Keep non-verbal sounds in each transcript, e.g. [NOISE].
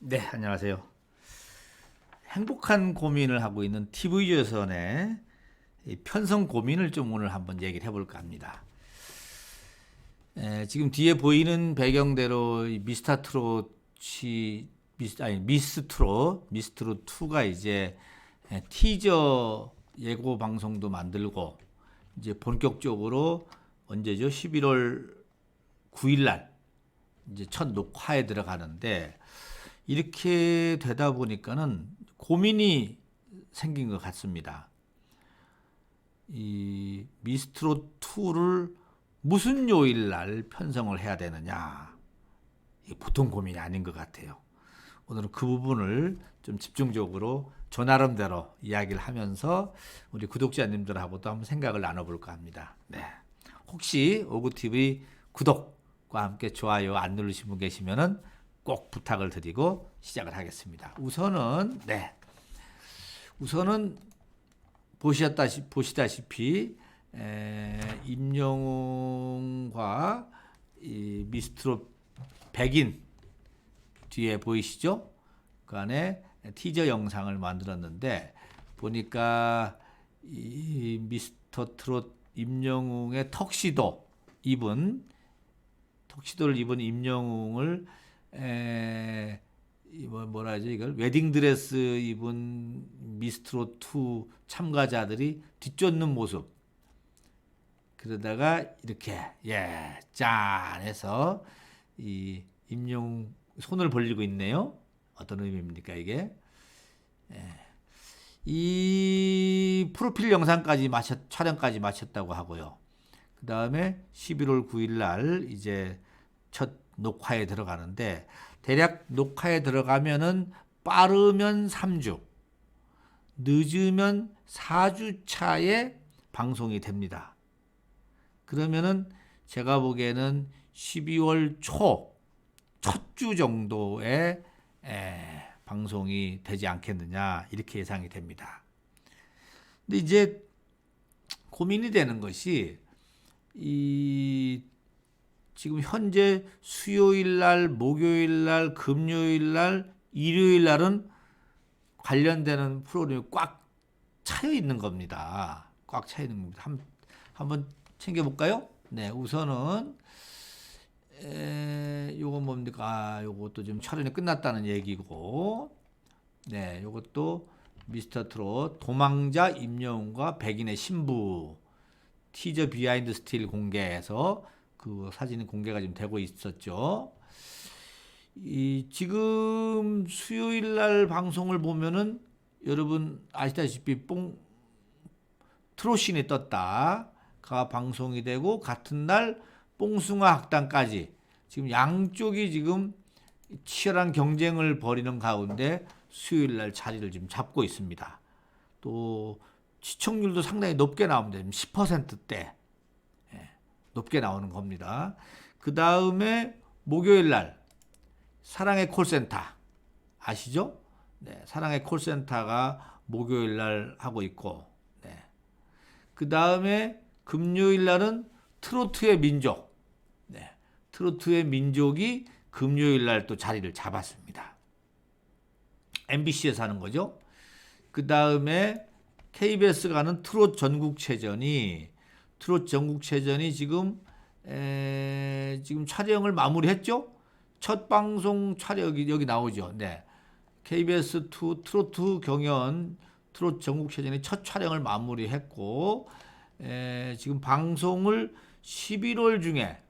네, 안녕하세요. 행복한 고민을 하고 있는 TV조선의 이 편성 고민을 좀 오늘 한번 얘기를 해볼까 합니다. 에, 지금 뒤에 보이는 배경대로 이 미스터 트롯이 미스 아니 미스 트롯 미스 트롯 2가 이제 에, 티저 예고 방송도 만들고 이제 본격적으로 언제죠? 11월 9일 날 이제 첫 녹화에 들어가는데 이렇게 되다 보니까는 고민이 생긴 것 같습니다. 이 미스트롯 2를 무슨 요일 날 편성을 해야 되느냐. 이 보통 고민이 아닌 것 같아요. 오늘은 그 부분을 좀 집중적으로 저 나름대로 이야기를 하면서 우리 구독자님들하고도 한번 생각을 나눠볼까 합니다. 네. 혹시 오구TV 구독과 함께 좋아요 안 누르신 분 계시면은 꼭 부탁을 드리고 시작을 하겠습니다. 우선은 네. 우선은 보셨다시 보시다시피 에, 임영웅과 이 미스트롯 백인 뒤에 보이시죠? 그 안에 티저 영상을 만들었는데 보니까 이 미스터 트롯 임영웅의 턱시도 입은 턱시도를 입은 임영웅을 에, 이 뭐, 뭐라 하죠 이걸? 웨딩 드레스 입은 미스트롯 2 참가자들이 뒤쫓는 모습. 그러다가 이렇게 예 짠 해서 이 임용 손을 벌리고 있네요. 어떤 의미입니까 이게? 예. 이 프로필 영상까지 마쳤 촬영까지 마쳤다고 하고요. 그 다음에 11월 9일 날 이제 첫 녹화에 들어가는데 대략 녹화에 들어가면은 빠르면 3주, 늦으면 4주 차에 방송이 됩니다. 그러면은 제가 보기에는 12월 초 첫 주 정도에 에, 방송이 되지 않겠느냐 이렇게 예상이 됩니다. 근데 이제 고민이 되는 것이 이 지금 현재 수요일 날, 목요일 날, 금요일 날, 일요일 날은 관련되는 프로그램이 꽉 차여 있는 겁니다. 꽉 차여 있는 겁니다. 한, 한번 챙겨볼까요? 네, 우선은, 에, 요건 뭡니까? 아, 요것도 지금 촬영이 끝났다는 얘기고, 네, 요것도 미스터 트롯 도망자 임영웅과 백인의 신부 티저 비하인드 스틸 공개해서 그 사진이 공개가 지금 되고 있었죠. 이 지금 수요일 날 방송을 보면은 여러분 아시다시피 뽕 트로신이 떴다가 방송이 되고 같은 날 뽕숭아 학당까지 지금 양쪽이 지금 치열한 경쟁을 벌이는 가운데 수요일 날 자리를 지금 잡고 있습니다. 또 시청률도 상당히 높게 나옵니다. 10%대. 높게 나오는 겁니다. 그 다음에 목요일 날 사랑의 콜센터 아시죠? 네, 사랑의 콜센터가 목요일 날 하고 있고, 네. 그 다음에 금요일 날은 트로트의 민족, 네. 트로트의 민족이 금요일 날 또 자리를 잡았습니다. MBC에서 하는 거죠. 그 다음에 KBS 가는 트롯 전국체전이 트롯 전국체전이 지금 에, 지금 촬영을 마무리했죠. 첫 방송 촬영이 여기 나오죠. 네. KBS 2 트로트 경연 트롯 전국체전이 첫 촬영을 마무리했고 에, 지금 방송을 11월 중에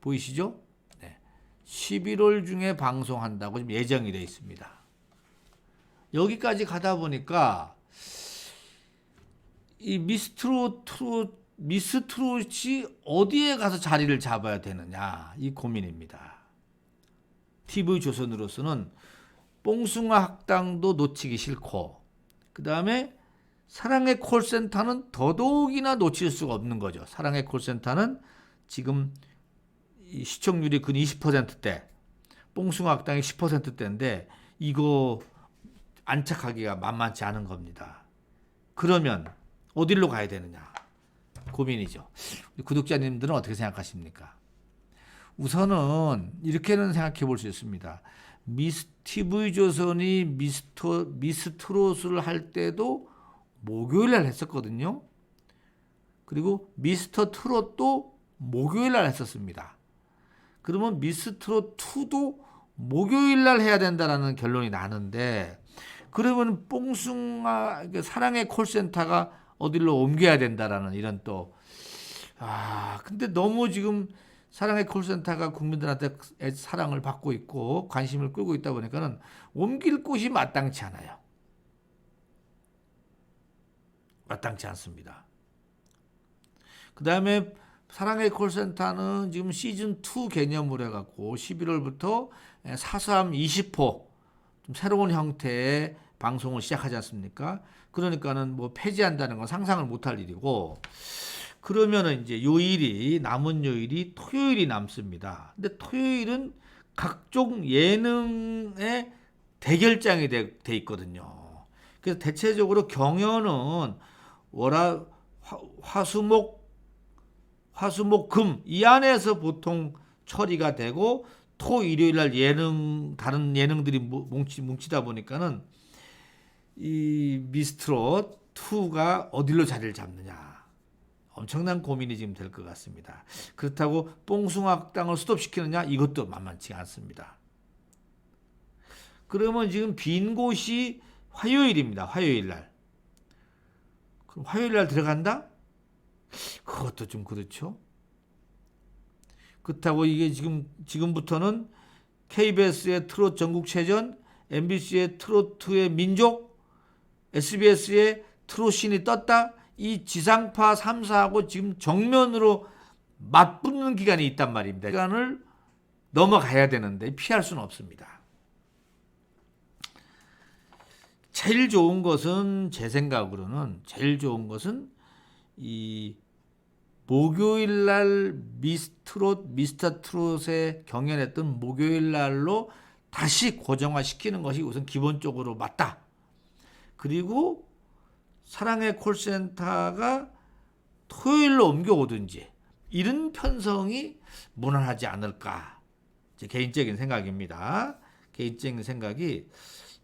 보이시죠? 네. 11월 중에 방송한다고 지금 예정이 되어 있습니다. 여기까지 가다 보니까 이 미스트롯 트롯 미스트롯이 어디에 가서 자리를 잡아야 되느냐 이 고민입니다. TV 조선으로서는 뽕숭아 학당도 놓치기 싫고 그 다음에 사랑의 콜센터는 더더욱이나 놓칠 수가 없는 거죠. 사랑의 콜센터는 지금 시청률이 근 20%대, 뽕숭아 학당이 10%대인데 이거 안착하기가 만만치 않은 겁니다. 그러면 어디로 가야 되느냐? 고민이죠. 구독자님들은 어떻게 생각하십니까? 우선은 이렇게는 생각해 볼 수 있습니다. 미스 TV 조선이 미스터 미스트롯을 할 때도 목요일 날 했었거든요. 그리고 미스터 트롯도 목요일 날 했었습니다. 그러면 미스트롯 2도 목요일 날 해야 된다라는 결론이 나는데 그러면 뽕숭아 그 사랑의 콜센터가 어디로 옮겨야 된다라는 이런 또 아, 근데 너무 지금 사랑의 콜센터가 국민들한테 애- 사랑을 받고 있고 관심을 끌고 있다 보니까는 옮길 곳이 마땅치 않아요. 마땅치 않습니다. 그 다음에 사랑의 콜센터는 지금 시즌 2 개념으로 해갖고 11월부터 4.3 20호 좀 새로운 형태의 방송을 시작하지 않습니까? 그러니까는 뭐 폐지한다는 건 상상을 못할 일이고 그러면은 이제 요일이 남은 요일이 토요일이 남습니다. 근데 토요일은 각종 예능의 대결장이 돼, 돼 있거든요. 그래서 대체적으로 경연은 월화 화, 화수목 화수목 금 이 안에서 보통 처리가 되고 토 일요일 날 예능 다른 예능들이 뭉- 뭉치, 뭉치다 보니까는 이 미스트롯 2가 어디로 자리를 잡느냐 엄청난 고민이 지금 될 것 같습니다. 그렇다고 뽕숭아학당을 스톱시키느냐 이것도 만만치 않습니다. 그러면 지금 빈 곳이 화요일입니다. 화요일 날. 그럼 화요일 날 들어간다? 그것도 좀 그렇죠. 그렇다고 이게 지금 지금부터는 KBS의 트롯 전국체전, MBC의 트로트의 민족, SBS의 트롯신이 떴다. 이 지상파 3사하고 지금 정면으로 맞붙는 기간이 있단 말입니다. 기간을 넘어가야 되는데 피할 수는 없습니다. 제일 좋은 것은 제 생각으로는 제일 좋은 것은 이 목요일 날 미스트롯 미스터 트롯에 경연했던 목요일 날로 다시 고정화 시키는 것이 우선 기본적으로 맞다. 그리고 사랑의 콜센터가 토요일로 옮겨오든지 이런 편성이 무난하지 않을까. 제 개인적인 생각입니다. 개인적인 생각이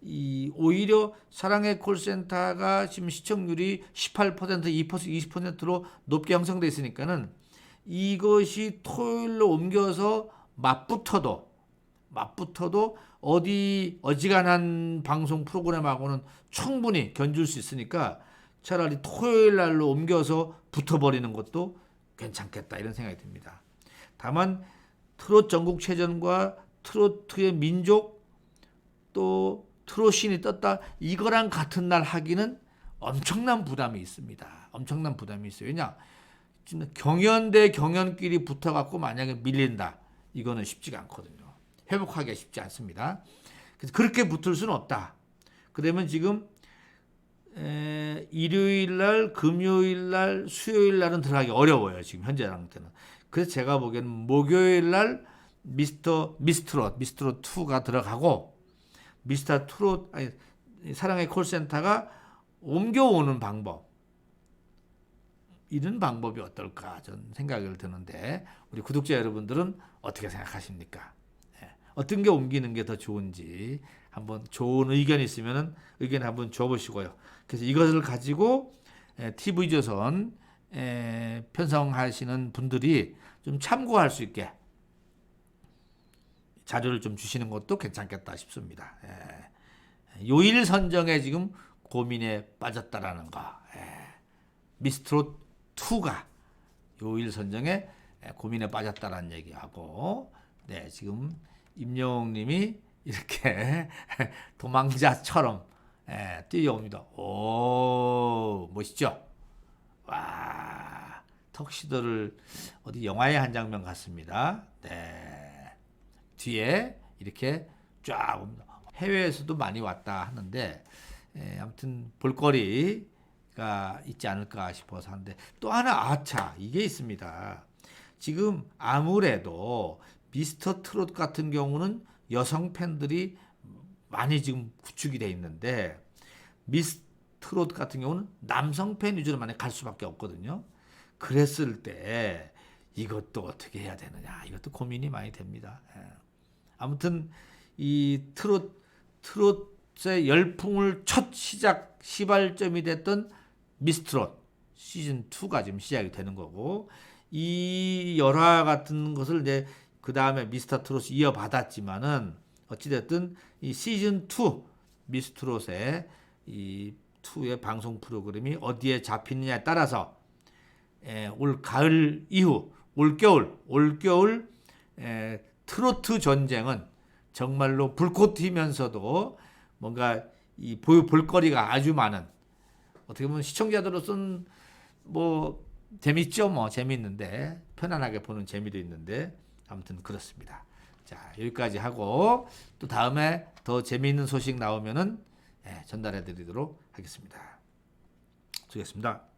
이 오히려 사랑의 콜센터가 지금 시청률이 18% 2% 20%로 높게 형성돼 있으니까는 이것이 토요일로 옮겨서 맞붙어도 맞붙어도 어디 어지간한 방송 프로그램하고는 충분히 견줄 수 있으니까 차라리 토요일 날로 옮겨서 붙어버리는 것도 괜찮겠다 이런 생각이 듭니다. 다만 트롯 전국체전과 트로트의 민족 또 트롯신이 떴다 이거랑 같은 날 하기는 엄청난 부담이 있습니다. 엄청난 부담이 있어요. 왜냐 경연 대 경연끼리 붙어갖고 만약에 밀린다 이거는 쉽지가 않거든요. 회복하기가 쉽지 않습니다. 그래서 그렇게 붙을 수는 없다. 그러면 지금 에, 일요일 날, 금요일 날, 수요일 날은 들어가기 어려워요. 지금 현재 상태는. 그래서 제가 보기에는 목요일 날 미스터 미스트롯 미스트롯 2가 들어가고 미스터 트롯 아니 사랑의 콜센터가 옮겨오는 방법 이런 방법이 어떨까 저는 생각을 드는데 우리 구독자 여러분들은 어떻게 생각하십니까? 예, 어떤 게 옮기는 게 더 좋은지 한번 좋은 의견 있으면 의견 한번 줘보시고요. 그래서 이것을 가지고 TV조선 편성하시는 분들이 좀 참고할 수 있게 자료를 좀 주시는 것도 괜찮겠다 싶습니다. 예. 요일 선정에 지금 고민에 빠졌다라는 거. 예. 미스트롯 2가 요일 선정에 고민에 빠졌다라는 얘기하고, 네, 지금 임영웅 님이 이렇게 [LAUGHS] 도망자처럼 예, 뛰어옵니다. 오, 멋있죠? 와, 턱시도를 어디 영화의 한 장면 같습니다. 네. 뒤에 이렇게 쫙 옵니다. 해외에서도 많이 왔다 하는데 에, 아무튼 볼거리가 있지 않을까 싶어서 하는데 또 하나 아차 이게 있습니다. 지금 아무래도 미스터 트롯 같은 경우는 여성 팬들이 많이 지금 구축이 돼 있는데 미스 트롯 같은 경우는 남성 팬 위주로 많이 갈 수밖에 없거든요. 그랬을 때 이것도 어떻게 해야 되느냐 이것도 고민이 많이 됩니다. 예. 아무튼 이 트롯 트롯의 열풍을 첫 시작 시발점이 됐던 미스트롯 시즌 2가 지금 시작이 되는 거고 이 열화 같은 것을 이제 그 다음에 미스터 트롯이 이어받았지만은 어찌됐든 이 시즌 2 미스트롯의 이 2의 방송 프로그램이 어디에 잡히느냐에 따라서 에, 올 가을 이후 올 겨울 올 겨울 에, 트로트 전쟁은 정말로 불꽃 튀면서도 뭔가 이 볼- 볼거리가 아주 많은 어떻게 보면 시청자들로서는 뭐 재밌죠 뭐 재밌는데 편안하게 보는 재미도 있는데 아무튼 그렇습니다. 자 여기까지 하고 또 다음에 더 재미있는 소식 나오면은 예, 전달해 드리도록 하겠습니다. 수고했습니다.